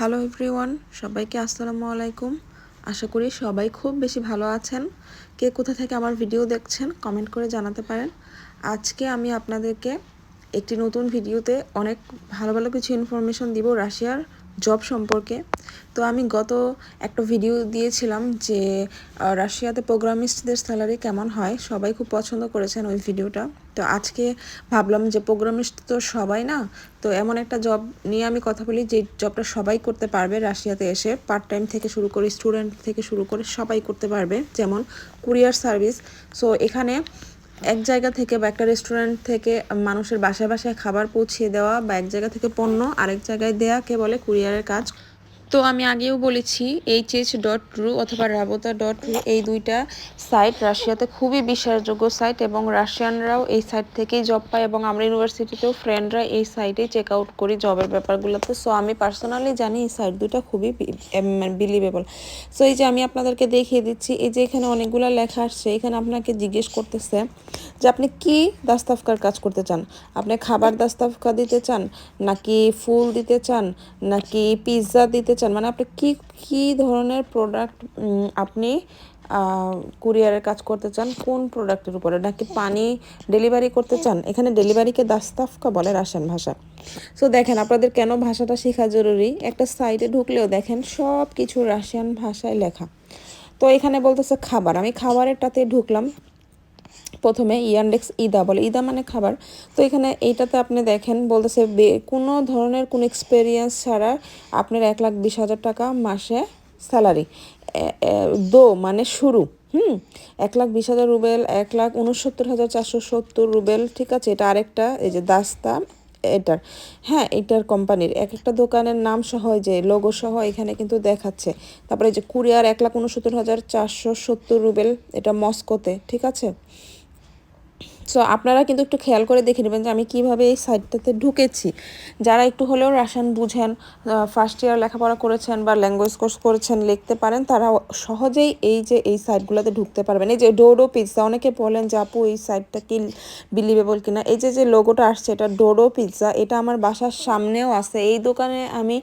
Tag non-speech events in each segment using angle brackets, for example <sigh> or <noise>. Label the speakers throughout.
Speaker 1: Hello everyone সবাইকে আসসালামু আলাইকুম। আশা করি সবাই খুব বেশি ভালো আছেন। কে কোথা থেকে আমার ভিডিও দেখছেন কমেন্ট করে জানাতে পারেন। আজকে আমি আপনাদেরকে একটি নতুন ভিডিওতে অনেক ভালো ভালো কিছু ইনফরমেশন দিব রাশিয়ার জব সম্পর্কে। তো আমি গত একটা ভিডিও দিয়েছিলাম যে রাশিয়াতে প্রোগ্রামিস্টদের স্যালারি কেমন হয়? সবাই খুব পছন্দ করেছেন ওই ভিডিওটা তো আজকে ভাবলাম যে প্রোগ্রামিস্ট তো সবাই না? তো এমন একটা জব নিয়ে আমি কথা বলি যে জবটা সবাই করতে পারবে রাশিয়াতে এসে। পার্ট টাইম থেকে শুরু করে স্টুডেন্ট থেকে শুরু করে সবাই করতে পারবে। যেমন কুরিয়ার সার্ভিস সো এখানে এক জায়গা থেকে বা একটা রেস্টুরেন্ট থেকে মানুষের বাসায় বাসায় খাবার পৌঁছিয়ে দেওয়া বা এক জায়গা থেকে পণ্য আরেক জায়গায় দেয়া কে বলে? কুরিয়ারের কাজ। তো আমি আগেও বলেছি এইচ এইচ ডট রু অথবা রাবোতা ডট রু এই দুইটা সাইট রাশিয়াতে খুবই বিশ্বাসযোগ্য সাইট এবং রাশিয়ানরাও এই সাইট থেকেই জব পায় এবং আমরা ইউনিভার্সিটিতেও ফ্রেন্ডরা এই সাইটেই চেক আউট করি জবের ব্যাপারগুলোতে। সো আমি পার্সোনালি জানি এই সাইট দুইটা খুবই বিলিভেবল সো এই যে আমি আপনাদেরকে দেখিয়ে দিচ্ছি, এই যে এখানে অনেকগুলো লেখা আসছে, এখানে আপনাকে জিজ্ঞেস করতেছে যে আপনি কি দাস্তাফকার কাজ করতে চান? আপনি খাবার দাস্তাফকা দিতে চান, নাকি ফুল দিতে চান, নাকি পিৎজা দিতে চান? মানে আপনি কি কি ধরনের প্রোডাক্ট আপনি কুরিয়ারের কাজ করতে চান? কোন প্রোডাক্টের উপরে? নাকি পানি ডেলিভারি করতে চান? এখানে ডেলিভারিকে দাস্তাফকা বলে রাশিয়ান ভাষা। সো দেখেন, আপনাদের কেন ভাষাটা শেখা জরুরি? একটা সাইটে ঢুকলেও দেখেন সব কিছু রাশিয়ান ভাষায় লেখা। তো এখানে বলতেছে খাবার। আমি খাবারেরটাতে ঢুকলাম। প্রথমে ইয়ান্ডেক্স ইদা বলে। ইদা মানে খাবার। তো এখানে এইটাতে আপনি দেখেন, বলতেছে কোনো ধরনের কোনো এক্সপেরিয়েন্স ছাড়া আপনার এক লাখ বিশ হাজার টাকা মাসে স্যালারি দো মানে শুরু। হুম? এক লাখ বিশ হাজার রুবেল, এক লাখ উনসত্তর হাজার চারশো সত্তর রুবেল, ঠিক আছে? এটা আরেকটা, এই যে দাস্তা, এটার। হ্যাঁ এটার কোম্পানির। এক একটা দোকানের নাম সহ যে লোগো সহ এখানে কিন্তু দেখাচ্ছে। তারপরে যে কুরিয়ার এক লাখ উনসত্তর হাজার চারশো সত্তর রুবেল, এটা মস্কোতে, ঠিক আছে? সো আপনারা কিন্তু একটু খেয়াল করে দেখে নেবেন যে আমি কীভাবে এই সাইটটাতে ঢুকেছি। যারা একটু হলেও রাসায়ন বুঝেন ফার্স্ট ইয়ার লেখাপড়া করেছেন বা ল্যাঙ্গুয়েজ কোর্স করেছেন, লিখতে পারেন, তারা সহজেই এই যে, এই সাইটগুলোতে ঢুকতে পারবেন। এই যে ডোডো পিৎজা অনেকে বলেন যে, আপু, এই সাইটটা কি বিলিভেবল কিনা? এই যে যে লোগোটা আসছে, এটা ডোডো পিৎজা এটা আমার বাসার সামনেও আছে। এই দোকানে আমি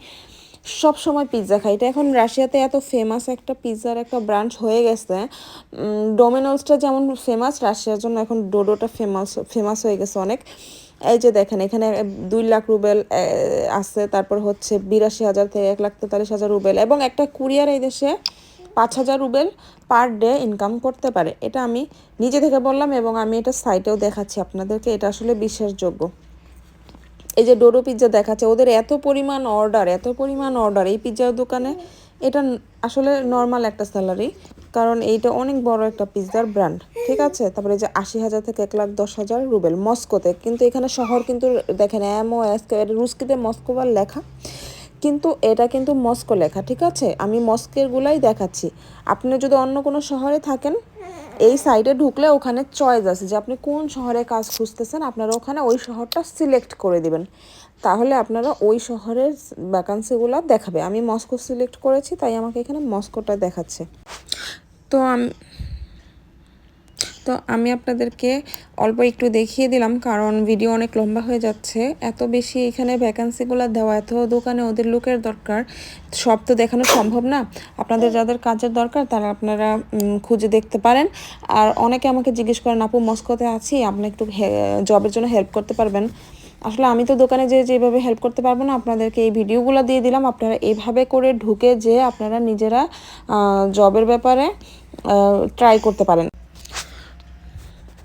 Speaker 1: সব সময় পিৎজা খাই এটা এখন রাশিয়াতে এত ফেমাস একটা পিৎজার একটা ব্রাঞ্চ হয়ে গেছে। ডোমিনোসটা যেমন ফেমাস রাশিয়ার জন্য এখন ডোডোটা ফেমাস ফেমাস হয়ে গেছে অনেক। এই যে দেখেন, এখানে দুই লাখ রুবেল আছে। তারপর হচ্ছে বিরাশি হাজার থেকে এক লাখ তেতাল্লিশ হাজার রুবেল এবং একটা কুরিয়ার এই দেশে পাঁচ হাজার রুবেল পার ডে ইনকাম করতে পারে। এটা আমি নিজে থেকে বললাম এবং আমি এটা সাইটেও দেখাচ্ছি আপনাদেরকে। এটা আসলে বিশ্বাসযোগ্য। এই যে ডোরো পিৎজা দেখাচ্ছে, ওদের এত পরিমাণ অর্ডার এত পরিমাণ অর্ডার এই পিৎজার দোকানে এটা আসলে নর্মাল একটা স্যালারি কারণ এইটা অনেক বড় একটা পিৎজার ব্র্যান্ড ঠিক আছে? তারপরে যে আশি হাজার থেকে এক লাখ দশ হাজার রুবেল, মস্কোতে, কিন্তু এখানে শহর কিন্তু দেখেন এমও রুস্কিতে মস্কোবার লেখা, কিন্তু এটা কিন্তু মস্কো লেখা, ঠিক আছে? আমি মস্কের গুলাই দেখাচ্ছি। আপনি যদি অন্য কোনো শহরে থাকেন এই সাইডে ঢুকলে ওখানে চয়েস আছে যে আপনি কোন শহরে কাজ খুঁজতেছেন, আপনারা ওখানে ওই শহরটা সিলেক্ট করে দিবেন। তাহলে আপনারা ওই শহরের ভ্যাকান্সিগুলো দেখাবে। আমি মস্কো সিলেক্ট করেছি, তাই আমাকে এখানে মস্কোটা দেখাচ্ছে। তো আমি তো আমি আপনাদেরকে অল্প একটু দেখিয়ে দিলাম, কারণ ভিডিও অনেক লম্বা হয়ে যাচ্ছে। এত বেশি এখানে ভ্যাকান্সিগুলো দেওয়া, এত দোকানে ওদের লোকের দরকার, সব তো দেখানো সম্ভব না। আপনাদের যাদের কাজের দরকার, তারা আপনারা খুঁজে দেখতে পারেন। আর অনেকে আমাকে জিজ্ঞেস করেন, আপু, মস্কোতে আছি, আপনি একটু জবের জন্য হেল্প করতে পারবেন? আসলে আমি তো দোকানে যে, যেভাবে হেল্প করতে পারব না, আপনাদেরকে এই ভিডিওগুলো দিয়ে দিলাম। আপনারা এইভাবে করে ঢুকে যে আপনারা নিজেরা জবের ব্যাপারে ট্রাই করতে পারেন।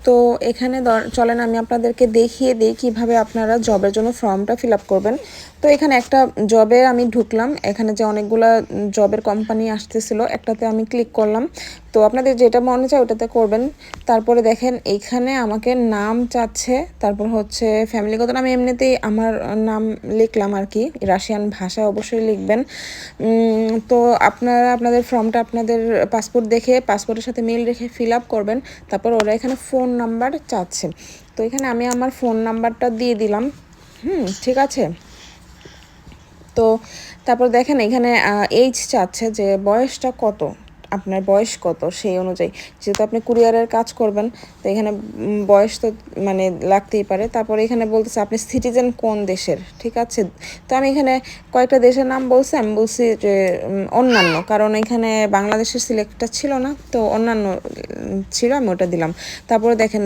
Speaker 1: তো এখানে চলেন আমি আপনাদেরকে দেখিয়ে দিই কীভাবে আপনারা জবের জন্য ফর্মটা ফিল আপ করবেন। তো এখানে একটা জবে আমি ঢুকলাম, এখানে যে অনেকগুলা জবের কোম্পানি আসতেছিল, একটাতে আমি ক্লিক করলাম। তো আপনাদের যেটা মনে চায় ওটাতে করবেন। তারপরে দেখেন এইখানে আমাকে নাম চাচ্ছে, তারপর হচ্ছে ফ্যামিলিগত নাম এমনিতেই আমার নাম লিখলাম আর কি, রাশিয়ান ভাষায় অবশ্যই লিখবেন। তো আপনারা আপনাদের ফর্মটা আপনাদের পাসপোর্ট দেখে, পাসপোর্টের সাথে মেল রেখে ফিল আপ করবেন। তারপর ওরা এখানে ফোন নাম্বার চাচ্ছে। তো এখানে আমি আমার ফোন নাম্বারটা দিয়ে দিলাম। হুম, ঠিক আছে? তো তারপর দেখেন এখানে এইজ চাচ্ছে যে বয়সটা কত? আপনার বয়স কত? সেই অনুযায়ী। যেহেতু আপনি কুরিয়ারের কাজ করবেন, তো এখানে বয়স তো মানে লাগতেই পারে। তারপরে এখানে বলতেছে, আপনি সিটিজেন কোন দেশের? ঠিক আছে? তো আমি এখানে কয়েকটা দেশের নাম বলছি। আমি বলছি যে অন্যান্য। কারণ এখানে বাংলাদেশের সিলেক্টটা ছিল না, তো অন্যান্য ছিল, আমি ওটা দিলাম। তারপরে দেখেন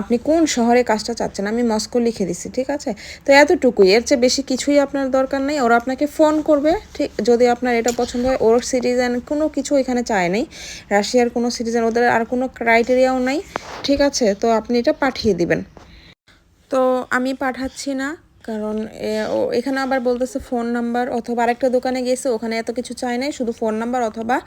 Speaker 1: আপনি কোন শহরে কাজটা চাচ্ছেন? আমি মস্কো লিখে দিছি, ঠিক আছে? তো এতটুকুই। এর চেয়ে বেশি কিছুই আপনার দরকার নেই। ওরা আপনাকে ফোন করবে, ঠিক, যদি আপনার এটা পছন্দ হয়। ওর সিটিজেন কোনো কিছু এখানে চায় নাই। রাশিয়ার কোনো সিটিজেন ওদের আর কোনো ক্রাইটেরিয়াও নাই। ঠিক আছে, তো আপনি এটা পাঠিয়ে দিবেন। তো আমি পাঠাচ্ছি না। কারণ এখানে আবার বলতেছে ফোন নাম্বার অথবা আরেকটা দোকানে গেছে ওখানে এত কিছু চাই নাই, শুধু ফোন নাম্বার অথবা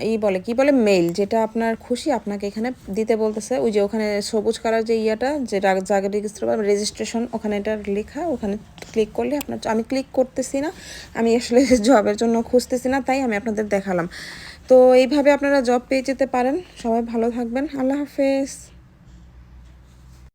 Speaker 1: ই- বলে, কি বলে মেইল যেটা আপনার খুশি আপনাকে এখানে দিতে বলতেছে। ওই যে ওখানে সবুজ কালার যে ইয়াটা, যেটা জায়গা রেজিস্টার বা রেজিস্ট্রেশন ওখানে এটা লেখা, ওখানে ক্লিক করলে আপনার, আমি ক্লিক করতেছি না, আমি আসলে <laughs> জবের জন্য খুঁজতেছি না, তাই আমি আপনাদের দেখালাম। তো এইভাবে আপনারা জব পেয়ে যেতে পারেন। সবাই ভালো থাকবেন। আল্লাহ হাফেজ।